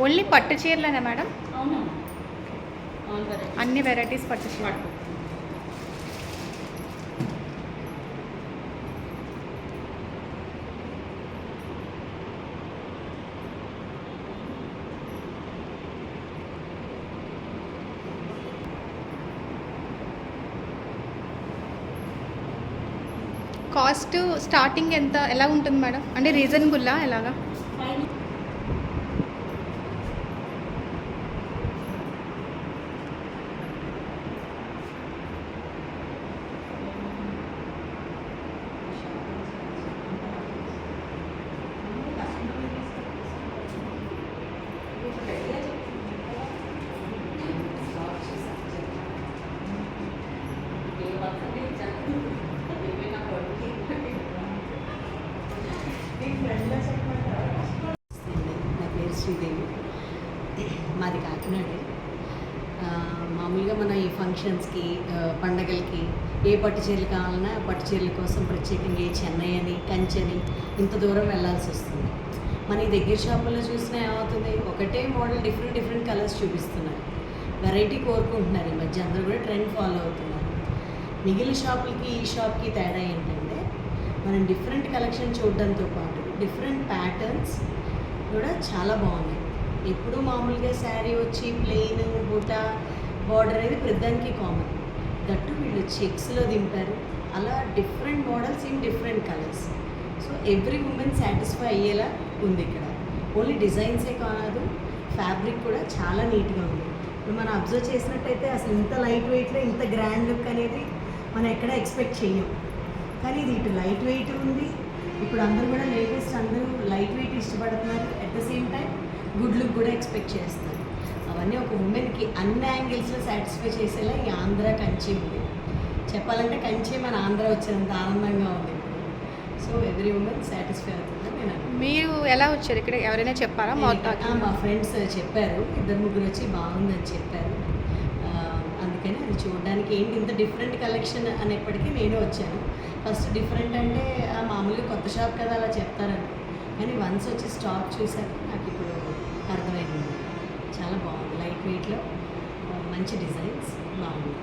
Only పట్టు చీరలేనా madam? అన్ని varieties పట్టు చీర కాస్ట్ స్టార్టింగ్ ఎంత ఎలా ఉంటుంది మేడం? అంటే రీజనబుల్లా ఎలాగా? శ్రీదేవి. మాది కాకినాడే. మామూలుగా మన ఈ ఫంక్షన్స్కి పండగలకి ఏ పట్టు చీరలు కావాలన్నా పట్టు చీరల కోసం ప్రత్యేకంగా ఏ చెన్నై అని కంచి అని ఇంత దూరం వెళ్ళాల్సి వస్తుంది. మన ఈ దగ్గర షాపుల్లో చూసినా ఏమవుతుంది? ఒకటే మోడల్ డిఫరెంట్ డిఫరెంట్ కలర్స్ చూపిస్తున్నారు. వెరైటీ కోరుకుంటున్నారు. ఈ మధ్య అందరూ కూడా ట్రెండ్ ఫాలో అవుతున్నారు. మిగిలిన షాపులకి ఈ షాప్కి తేడా ఏంటంటే మనం డిఫరెంట్ కలెక్షన్ చూడడంతో పాటు డిఫరెంట్ ప్యాటర్న్స్ కూడా చాలా బాగుంది. ఎప్పుడు మామూలుగా శారీ వచ్చి ప్లెయిన్ బూటా బార్డర్ అనేది ప్రతిదానికి కామన్. దట్టు వీళ్ళు చెక్స్లో దింపారు. అలా different models in different colours. So every women satisfy అయ్యేలా ఉంది ఇక్కడ. ఓన్లీ డిజైన్సే కాదు ఫ్యాబ్రిక్ కూడా చాలా నీట్గా ఉంది. ఇప్పుడు మనం అబ్జర్వ్ చేసినట్టయితే అసలు ఇంత లైట్ వెయిట్లో ఇంత గ్రాండ్ లుక్ అనేది మనం ఎక్కడ ఎక్స్పెక్ట్ చేయం కానీ ఇది ఇటు లైట్ వెయిట్ ఉంది ఇప్పుడు అందరూ కూడా లేటెస్ట్ అందరూ లైట్ వెయిట్ ఇష్టపడుతున్నారు. At the same time good look కూడా ఎక్స్పెక్ట్ చేస్తున్నారు అవన్నీ ఒక ఉమెన్కి అన్ని యాంగిల్స్లో సాటిస్ఫై చేసేలా ఈ ఆంధ్ర కంచి ఉంది. చెప్పాలంటే కంచి మన ఆంధ్ర వచ్చినంత ఆనందంగా ఉంది. సో ఎవ్రీ ఉమెన్ సాటిస్ఫై అవుతుందని నేను అనుకుంటున్నాను. మీరు ఎలా వచ్చారు? ఇక్కడ ఎవరైనా చెప్పారా? మా ఫ్రెండ్స్ చెప్పారు. ఇద్దరు ముగ్గురు వచ్చి బాగుందని చెప్పారు. అందుకని అది చూడడానికి ఏంటి ఇంత డిఫరెంట్ కలెక్షన్ అనేప్పటికీ నేను వచ్చాను. ఫస్ట్ డిఫరెంట్ అంటే ఆ, మామూలుగా కొత్త షాప్ కదా అలా చెప్తారని. కానీ వన్స్ వచ్చి స్టాక్ చూసాక నాకు ఇప్పుడు అర్థమైంది. చాలా బాగుంది. లైట్ వెయిట్లో మంచి డిజైన్స్ బాగుంది